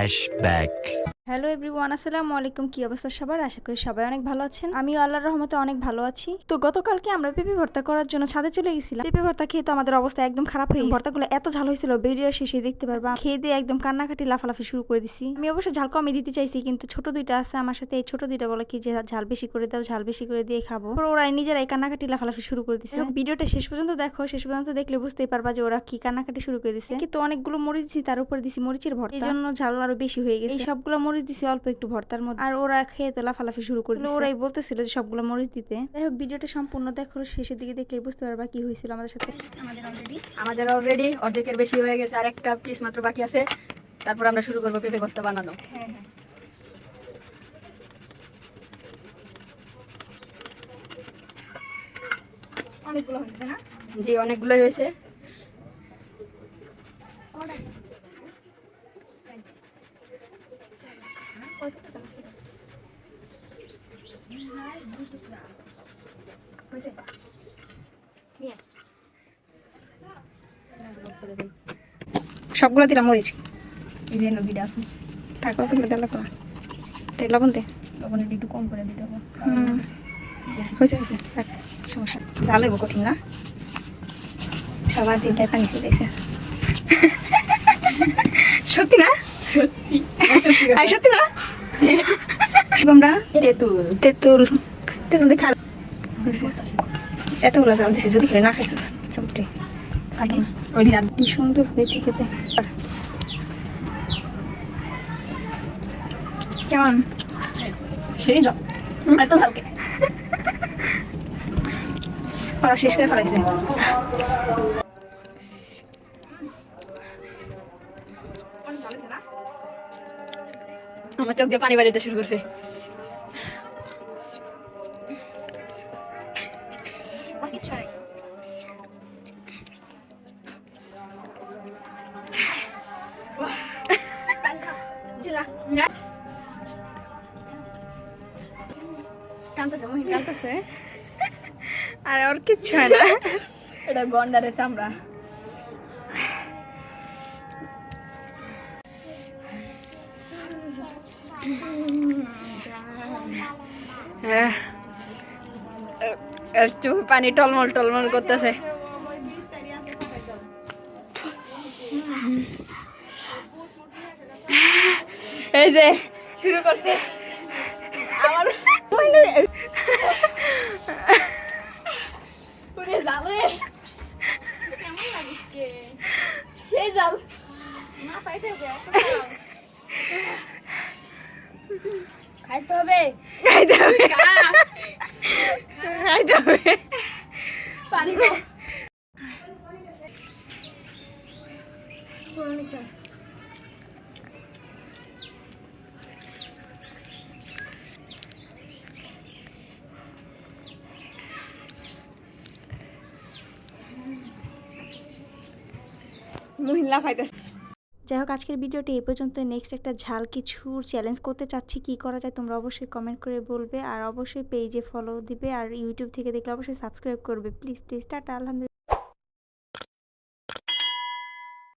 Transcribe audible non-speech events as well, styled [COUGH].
Flashback. Hello everyone আসসালামু আলাইকুম। কি অবস্থা সবার? আশা করি সবাই অনেক ভালো আছেন। আমি আল্লাহর রহমতে অনেক ভালো আছি। তো গতকালকে আমরা পেঁপে ভর্তা করার জন্য ছাদে চলে গেছিলাম। পেঁপে ভর্তা খেয়ে তো আমাদের অবস্থা একদম খারাপ হয়ে। ভর্তাগুলো এত ঝাল হয়েছিল ভিডিও শেষে দেখতে পারবা। খেয়ে দিয়ে একদম কান্নাকাটি লাফালাফি শুরু করে দিছি। আমি অবশ্য ঝাল কমই দিতে চাইছি কিন্তু ছোট দুইটা আছে আমার সাথে। এই ছোট দুইটা বলে কি যে ঝাল বেশি করে দাও ঝাল বেশি করে দিয়ে খাব। ওরা নিজেরাই কান্নাকাটি লাফালাফি শুরু করে দিছে। ভিডিওটা শেষ পর্যন্ত দেখো। শেষ পর্যন্ত দেখলে বুঝতেই পারবা যে ওরা কি কান্নাকাটি শুরু করে দিছে। কিন্তু অনেকগুলো মরিচ দিছি তার উপর দিছি মরিচের ভর্তা। এই জন্য ঝাল আরও বেশি হয়ে গেছে। এই সবগুলো মরিচ দিছি অল্প একটু ভর্তার মধ্যে। আর ওরা খেয়ে তো লাফালাফি শুরু করে দিছে। ওরাই বলতেছিল যে সবগুলো মরিচ দিতে। যাই হোক ভিডিওটা সম্পূর্ণ দেখো শেষের দিকে দেখলে বুঝতে পারবা কি হয়েছিল আমাদের সাথে। আমাদের অলরেডি আমাদের অলরেডি অর্ধেকের বেশি হয়ে গেছে আর একটা পিস মাত্র বাকি আছে। তারপর আমরা শুরু করব পেঁপে ভর্তা বানানো। অনেকগুলো হয়েছে না? জি অনেকগুলোই হয়েছে। সবগুলো দিলাম মরিচ। এই যে নদীটা আছে। থাক অতগুলো দিলাম না তেল লবণ দে। লবণ একটু কম করে দিতে হবে। হয়েছে হয়েছে। থাক সমস্যা জাল হইব কঠিন না। সবার চিন্তায় পানি চলেছে সত্যি না? [LAUGHS] আর সত্যি না? [LAUGHS] আমরা তেঁতুল। তেঁতুল। তেঁতুল দিয়ে খারাপ এতগুলো জাল দিছি যদি খেলে না খাইছিস ওই দিন কি সুন্দর হয়েছে খেতে। কেমন? সেই যাও এত সালকে। ওরা শেষ করে ফেলাইছে। আমার চোখ দিয়ে পানি বাড়িতে শুরু করছে। আর ওর কিচ্ছু হয় না। এটা গন্ডারের চামড়া। একটু পানি টলমল টলমল করতেছে। এই যে শুরু করছে। আমার জালে সেই জাল। খাইতে হবে। খাইতে হবে। খাইতে হবে। পানি গো মহিলা খাইতেছে। যাই হোক আজকের ভিডিওটি এ পর্যন্ত। নেক্সট একটা ঝাল কিছুর চ্যালেঞ্জ করতে চাচ্ছি, কি করা যায় তোমরা অবশ্যই কমেন্ট করে বলবে। আর অবশ্যই পেজে ফলো দিবে। আর ইউটিউব থেকে দেখলে অবশ্যই সাবস্ক্রাইব করবে। প্লিজ প্লিজ টাটা, আলহামদুলিল্লাহ।